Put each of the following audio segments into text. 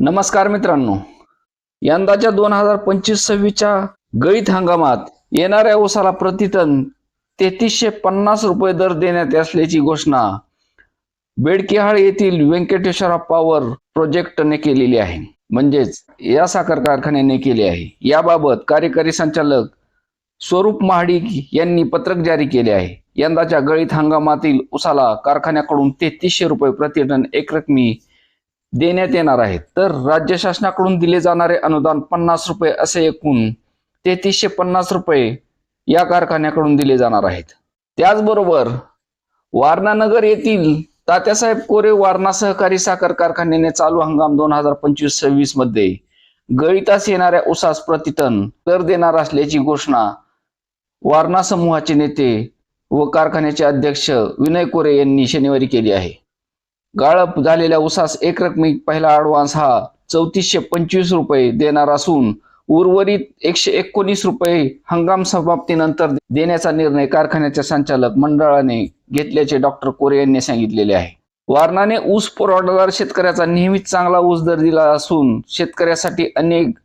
नमस्कार मित्रांनो. यंदाच्या दोन हजार पंचवीस सव्वीसच्या गळीत हंगामात येणाऱ्या ऊसाला प्रतिटन तेहतीसशे पन्नास रुपये दर देण्यात असल्याची घोषणा बेडकिहाळ येथील व्यंकटेश्वरा पॉवर प्रोजेक्टने केलेली आहे. म्हणजेच या साखर कारखान्याने केली आहे. याबाबत कार्यकारी संचालक स्वरूप महाडिक यांनी पत्रक जारी केले आहे. यंदाच्या गळीत हंगामातील उसाला कारखान्याकडून तेहतीसशे रुपये प्रतिटन एकरकमी देण्यात येणार आहेत तर राज्य शासनाकडून दिले जाणारे अनुदान पन्नास रुपये असे एकूण तेहतीसशे पन्नास रुपये या कारखान्याकडून दिले जाणार आहेत. त्याचबरोबर वारणानगर येथील तात्यासाहेब कोरे वारणा सहकारी साखर कारखान्याने चालू हंगाम दोन हजार पंचवीस सव्वीसमध्ये गळीतास येणाऱ्या उसास प्रतिटन कर देणार असल्याची घोषणा वारणा समूहाचे नेते व कारखान्याचे अध्यक्ष विनय कोरे यांनी शनिवारी केली आहे. गाळप झालेल्या उसास एकरकमी पहिला अडवान्स हा चौतीसशे पंचवीस रुपये देणार असून उर्वरित एकशे एकोणीस रुपये हंगाम समाप्तीनंतर देण्याचा निर्णय कारखान्याच्या संचालक मंडळाने घेतल्याचे डॉक्टर कोरे यांनी सांगितलेले आहे. वारणाने ऊस पुरवठादार शेतकऱ्याचा नेहमीच चांगला ऊस दर दिला असून शेतकऱ्यासाठी अनेक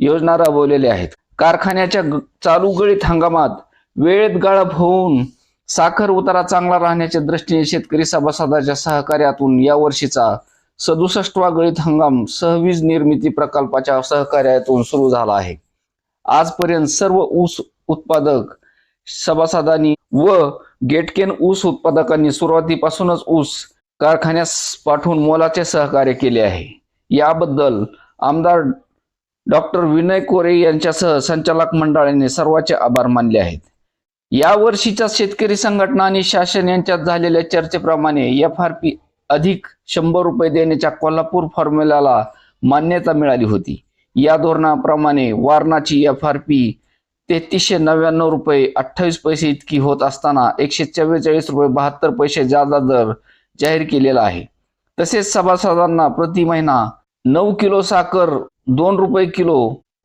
योजना राबवलेल्या आहेत. कारखान्याच्या चालू गळीत हंगामात वेळेत गाळप होऊन साखर उतारा चांगला राहण्याच्या दृष्टीने शेतकरी सभासदाच्या सहकार्यातून या वर्षीचा सदुसष्टवा गळीत हंगाम सहवीज निर्मिती प्रकल्पाच्या सहकार्यातून सुरू झाला आहे. आजपर्यंत सर्व ऊस उत्पादक सभासदांनी व गेटकेन ऊस उत्पादकांनी सुरुवातीपासूनच ऊस कारखान्यास पाठवून मोलाचे सहकार्य केले आहे. याबद्दल आमदार डॉक्टर विनय कोरे यांच्यासह संचालक मंडळाने सर्वांचे आभार मानले आहेत. या वर्षीच्या शेतकरी संघटना आणि शासन यांच्यात झालेल्या चर्चेप्रमाणे एफ आर पी अधिक शंभर रुपये देण्याच्या कोल्हापूर फॉर्म्युलाला मान्यता मिळाली होती. या धोरणाप्रमाणे वारणाची एफ आर पी तेहतीसशे नव्याण्णव रुपये अठ्ठावीस पैसे इतकी होत असताना एकशे चव्वेचाळीस रुपये बहात्तर पैसे जादा दर जाहीर केलेला आहे. तसेच सभासदांना प्रति महिना नऊ किलो साखर दोन रुपये किलो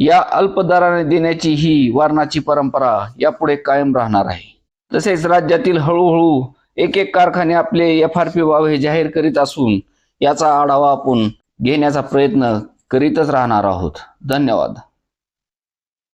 या अल्प दराने देण्याची ही वारणाची परंपरा यापुढे कायम राहणार आहे. तसेच राज्यातील हळूहळू एक एक कारखाने आपले एफ आर पी भाव हे जाहीर करीत असून याचा आढावा आपण घेण्याचा प्रयत्न करीतच राहणार आहोत. धन्यवाद.